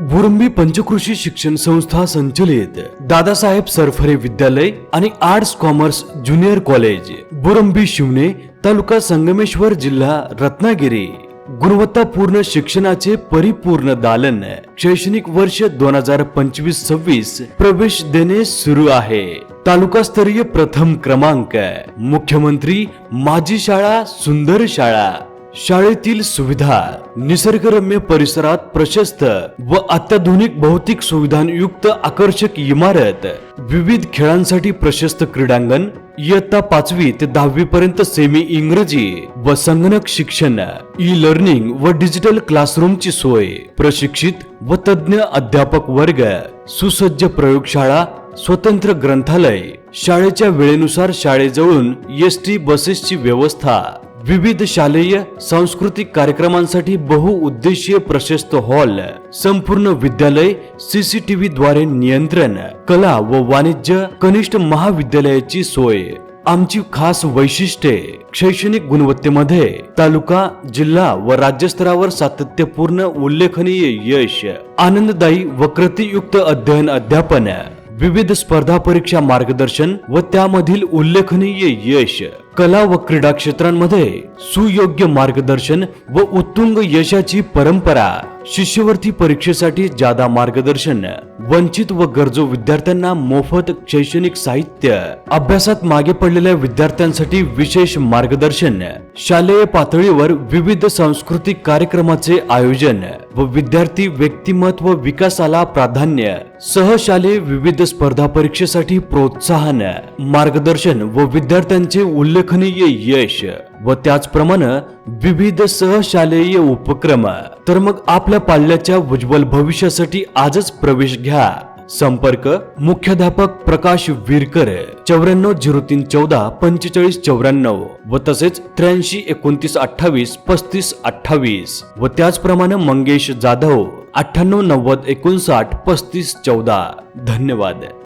बुरुंबी पंचकृषी शिक्षण संस्था संचलित दादासाहेब सरफरे विद्यालय आणि arts commerce junior college Burambi Shivane तालुका संगमेश्वर जिल्हा रत्नागिरी. गुणवत्तापूर्ण शिक्षणाचे परिपूर्ण दालन शैक्षणिक वर्ष दोन हजार पंचवीस सव्वीस प्रवेश देणे सुरू आहे. तालुकास्तरीय प्रथम क्रमांक मुख्यमंत्री माझी शाळा सुंदर शाळा. शाळेतील सुविधा निसर्गरम्य परिसरात प्रशस्त व अत्याधुनिक भौतिक सुविधांयुक्त आकर्षक इमारत विविध खेळांसाठी प्रशस्त क्रीडांगण इयत्ता पाचवी ते दहावी पर्यंत सेमी इंग्रजी व संगणक शिक्षण ई लर्निंग व डिजिटल क्लासरूमची सोय प्रशिक्षित व तज्ज्ञ अध्यापक वर्ग सुसज्ज प्रयोगशाळा स्वतंत्र ग्रंथालय शाळेच्या वेळेनुसार शाळेजवळून एस टी बसेसची व्यवस्था. विविध शालेय सांस्कृतिक कार्यक्रमांसाठी बहुउद्देशीय प्रशस्त हॉल संपूर्ण विद्यालय सीसीटीव्ही द्वारे नियंत्रण कला व वाणिज्य कनिष्ठ महाविद्यालयाची सोय. आमची खास वैशिष्ट्ये शैक्षणिक गुणवत्तेमध्ये तालुका जिल्हा व राज्यस्तरावर सातत्यपूर्ण उल्लेखनीय यश आनंददायी व कृतीयुक्त अध्ययन अध्यापन विविध स्पर्धा परीक्षा मार्गदर्शन व त्यामधील उल्लेखनीय यश. कला व क्रीडा क्षेत्रांमध्ये सुयोग्य मार्गदर्शन व उत्तुंग यशाची परंपरा. शिष्यवृत्ती परीक्षेसाठी जादा मार्गदर्शन वंचित व गरजू विद्यार्थ्यांना मोफत शैक्षणिक साहित्य अभ्यासात मागे पडलेल्या विद्यार्थ्यांसाठी विशेष मार्गदर्शन शालेय पातळीवर विविध सांस्कृतिक कार्यक्रमाचे आयोजन व विद्यार्थी व्यक्तिमत्व विकासाला प्राधान्य सहशालेय विविध स्पर्धा परीक्षेसाठी प्रोत्साहन मार्गदर्शन व विद्यार्थ्यांचे उल्लेखनीय यश. व त्याचप्रमाणे विविध सहशालेय उपक्रम. तर मग आपल्या पाल्याच्या उज्ज्वल भविष्यासाठी आजच प्रवेश घ्या. संपर्क मुख्याध्यापक प्रकाश विरकर चौऱ्याण्णव झिरो तीन चौदा पंचेचाळीस चौऱ्याण्णव व तसेच त्र्याऐंशी एकोणतीस अठ्ठावीस पस्तीस अठ्ठावीस व त्याचप्रमाणे मंगेश जाधव अठ्ठ्याण्णव नव्वद एकोणसाठ पस्तीस चौदा. धन्यवाद.